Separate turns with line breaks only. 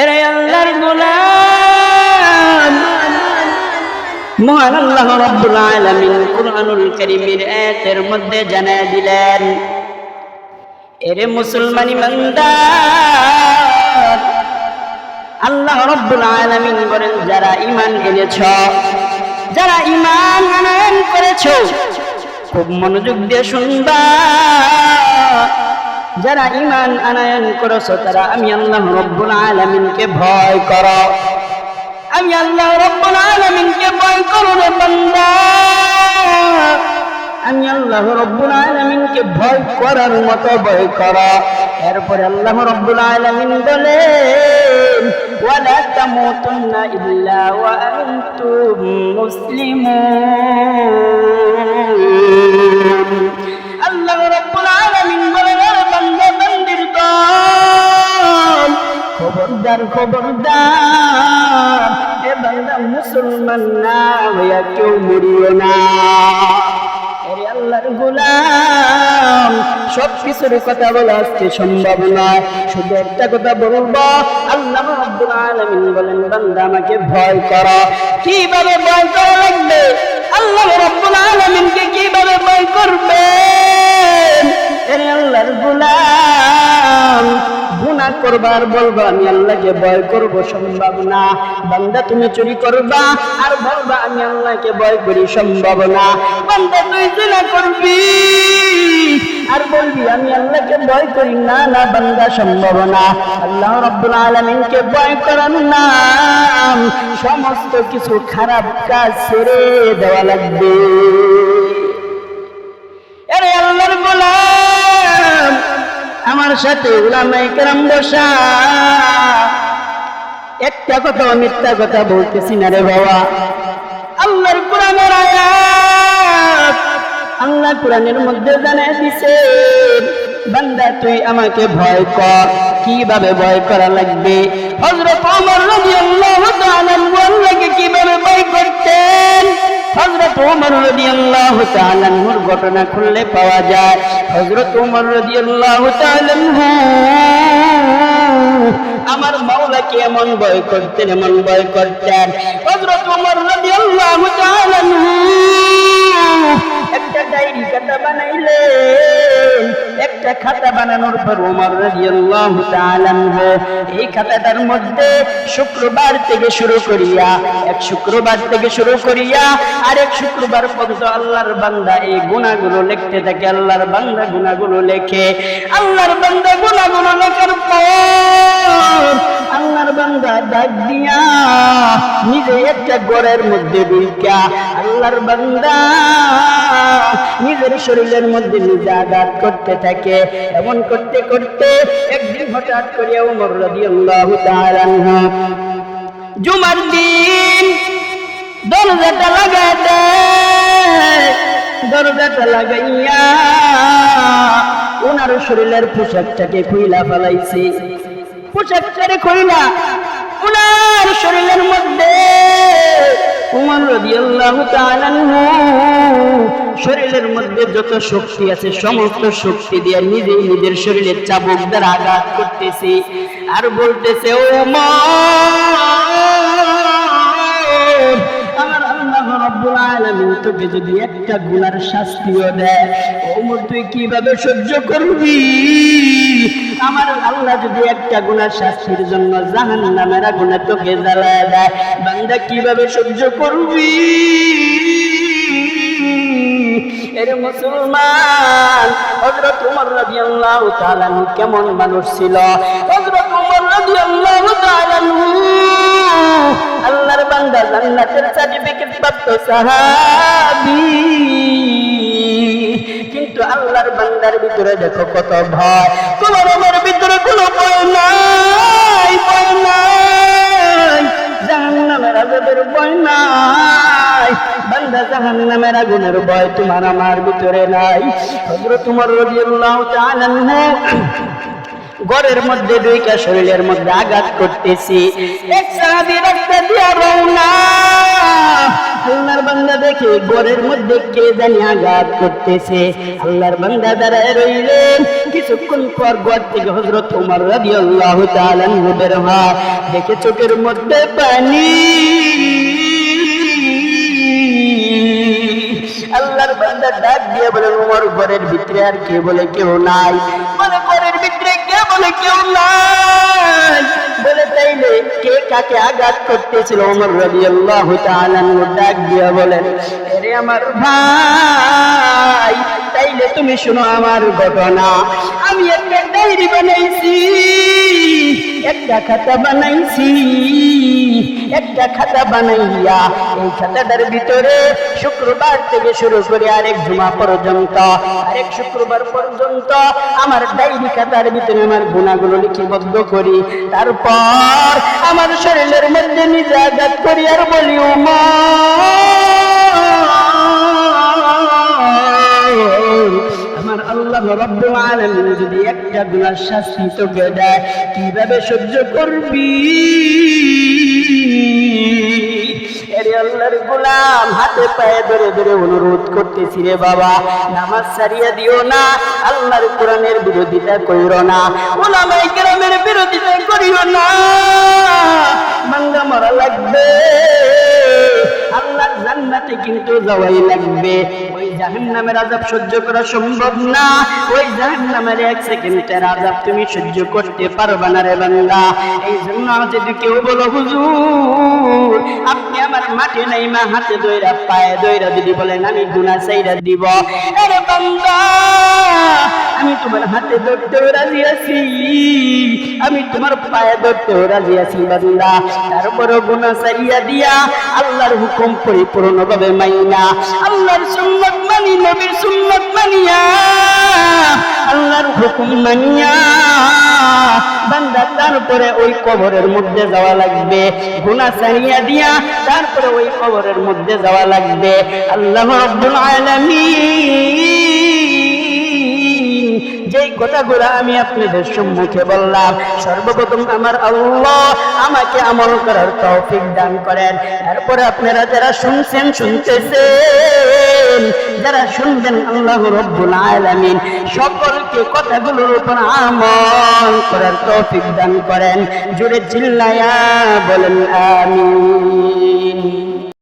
এরে আল্লাহর গোলাম। মহান আল্লাহ রব্বুল আলামিন কুরআনুল কারীমের আয়াতের মধ্যে জানায় দিলেন, এরে মুসলমান ইমানদার, আল্লাহ রব্বুল আলামিন বলেন, যারা ঈমান এনেছ, যারা ঈমান আনয়ন করেছ, খুব মনোযোগ দিয়ে শুনবা। যারা ইমান আনায়ন করেছ, তারা আমি আল্লাহ রব্বুল আলমিনকে ভয় করো। আমি আল্লাহ রব্বুল আলামিনকে ভয় করো রে আমি আল্লাহ রব্বুল আলামিনকে ভয় করার মতো ভয় করো। এরপরে আল্লাহ রব্বুল আলামিন বলেন, ওয়ালা তামুতুন্না ইল্লা ওয়া আনতুম খবরদার খবরদার। মুসলমান না হইয়া কেউ মরিও না। গোলাম সব কিছুর কথা বলা আজকে সম্ভব নয়। শুধু একটা কথা বলব, আল্লাহ রাব্বুল আলামিন বলেন, বান্দা, আমাকে ভয় করো। কীভাবে ভয় করা লাগবে? আল্লাহ রাব্বুল আলামিনকে কীভাবে ভয় করবে আল্লাহর গোলাম গুনাহ করবার বলবা, আমি আল্লাহকে ভয় করব, সম্ভব না। বান্দা, তুমি চুরি করবা আর বলবা, আমি আল্লাহকে ভয় করি, সম্ভব না। বান্দা, তুই জিনা করবি আর বলবি, আমি আল্লাহকে ভয় করি। না না, বান্দা, সম্ভব না। আল্লাহ রব্বুল আলামিনকে ভয় করার নাম, সমস্ত কিছু খারাপ কাজ ছেড়ে দেওয়া লাগবে। আমার সাথে উলামায়ে কেরাম বসা। একটা কথা, মিথ্যা কথা বলতেছি না রে বাবা। আল্লাহর কোরআনের আয়াত আল্লাহ কোরআনের মধ্যে জানায় দিছে, বান্দা, তুই আমাকে ভয় কর। কীভাবে ভয় করা লাগবে? হযরত ওমর রাদিয়াল্লাহু তাআলা আল্লাহকে কীভাবে ভয় করতেন? হযরত ওমর রাদিয়াল্লাহু তাআলা নূর ঘটনা খুললে পাওয়া যায়। হযরত ওমর রাদিয়াল্লাহু তাআলা আমার মাওলাকে এমন ভয় করতেন, এমন ভয় করতেন। হযরত ওমর রাদিয়াল্লাহু তাআলা একটা ডায়েরি কথা বানাইলেন একটা খাতা বানানোর পর ওমর রাদিয়াল্লাহু তাআলা এই খাতাটার মধ্যে শুক্রবার থেকে শুরু করিয়া, এক শুক্রবার থেকে শুরু করিয়া, আরেক শুক্রবার পর্যন্ত আল্লাহর বান্দা এই গুণাগুলো লিখতে থাকে। আল্লাহর বান্দা গুণাগুলো লেখে। আল্লাহর বান্দা গুণাগুলো লেখার পর আল্লাহর বান্দা ডাক দিয়া নিজে একটা গড়ের মধ্যে ঢুইকা, আল্লাহর বান্দা নিজের শরীরের মধ্যে নিজে আঘাত করতে থাকে। এমন করতে করতে একদিন হঠাৎ করিয়া উমর রাদিয়াল্লাহু তাআলা জুমার দিন দরজাটা লাগাই দরজাটা লাগাইয়া ওনার শরীরের পোশাকটাকে খুইলা ফেলাইছে। পোশাকটারে খুইলা ওনার শরীরের মধ্যে উমর রাদিয়াল্লাহু তাআলা শরীরের মধ্যে যত শক্তি আছে, সমস্ত শক্তি দিয়ে নিজে নিজের শরীরের চাবুক দ্বারা আঘাত করতেছে। আর বলতেছে, ও আমার আল্লাহ রাব্বুল আলামিন তোকে যদি একটা গুনার শাস্তিও দেয় ওমর তুই কীভাবে সহ্য করবি? আমার আল্লাহ যদি একটা গুনার শাস্তির জন্য জাহান্নামের আগুনে তোকে জ্বালায় দেয়, বান্দা কীভাবে সহ্য করবি? এর মুসলমান, হযরত ওমর রাদিয়াল্লাহু তাআলা কেমন মানুষ ছিল? হযরত ওমর রাদিয়াল্লাহু তাআলা আল্লাহর বান্দা জান্নাতের সার্টিফিকেট প্রাপ্ত সাহাবী। কিন্তু আল্লাহর বান্দার ভিতরে দেখো কত ভয় তোমার আমার ভিতরে কোনো ভয় নাই। জাহান্নামের আগুনের ভয় তোমার আমার ভিতরে নাই। রাদিয়াল্লাহু তাআলা ঘরের মধ্যে দুইটা শরীরের মধ্যে আঘাত করতেছি। এক দিয়া রওনা। আল্লাহর বান্দা দেখে ঘরের মধ্যে কে জানি আঘাত করতেছে। আল্লাহর বান্দা দাঁড়ায় রইলেন। কিছুক্ষণ পর ঘর থেকে হজরত উমর রাদিয়াল্লাহু তাআলা বের হয়। দেখে চোখের মধ্যে পানি। আল্লাহর বান্দা ডাক দিয়ে বলে, উমর, ঘরের ভিতরে আর কে বলে কেউ নাই? বলে, ঘরের ভিতরে কে বলে কেউ নাই? বলে, তাইলে কে কাকে আঘাত করতেছিল? উমর রাদিয়াল্লাহু তাআলা ডাক দিয়ে বলেন আরে আমার ভাই, তাইলে তুমি শোনো আমার ঘটনা। আমি একটা ডায়েরি বানাইছি। একটা খাতা বানাইছি, একটা খাতা বানাইয়া এই খাতাটার ভিতরে শুক্রবার থেকে শুরু করে আরেক জুমা পর্যন্ত, আরেক শুক্রবার পর্যন্ত আমার ডায়েরি খাতার ভিতরে আমার গুণাগুলো লিখিবদ্ধ করি। তারপর আমার শরীরের মধ্যে নিজে করি আর বলি উমর আল্লাহ রব্বুল আলামিন যদি একটা গুনার শাস্তি তোকে দেয়, কীভাবে সহ্য করবি? হাতে পায়ে ধরে ধরে অনুরোধ করতেছি রে বাবা, নামাজ সারিয়া দিও না, আল্লাহর কোরআনের বিরোধিতা কইরো না ওলামাই কেরামের বিরোধিতা করিও না, মাঙ্গা মরা লাগবে। আল্লাহর জান্নাতে কিন্তু যাওয়াই লাগবে। ওই জাহান্নামের আযাব সহ্য করা সম্ভব না। ওই জাহান্নামের এক সেকেন্ডের আযাব তুমি সহ্য করতে পারবে না রে বান্দা। এই জন্য যদি কেউ বলো, হুজুর আমার মাঠে নাই, মা হাতে দইরা পায়ে দইরা যদি বলেন, আমি গুনাহ সাইরা দিব। আরে বান্দা, আমি তোমার হাতে ধরতেও রাজি আছি। আমি তোমার পায়ে ধরতেও রাজি আছি বান্দা। তারপরও গুনাহ সারিয়া দিয়া আল্লাহর হুকুম পরিপূর্ণ ভাবে মাইনা আল্লাহর সুন্নাত মানি, নবীর সুন্নাত মানিয়া। আল্লাহর হুকুম মানিয়া। বান্দা তারপরে ওই কবরের মধ্যে যাওয়া লাগবে। গুনাহ সারিয়া দিয়া তারপরে ওই কবরের মধ্যে যাওয়া লাগবে। আল্লাহ রাব্বুল যেই কথাগুলো আমি আপনাদের সম্মুখে বললাম, সর্বপ্রথম আমার আল্লাহ আমাকে আমল করার তৌফিক দান করেন। তারপরে আপনারা যারা শুনছেন শুনতেছেন যারা শুনবেন আল্লাহ রব্বুল আলামিন, সকলকে কথাগুলোর উপর আমল করার তৌফিক দান করেন। জুড়ে চিল্লায়া বলেন, আমিন।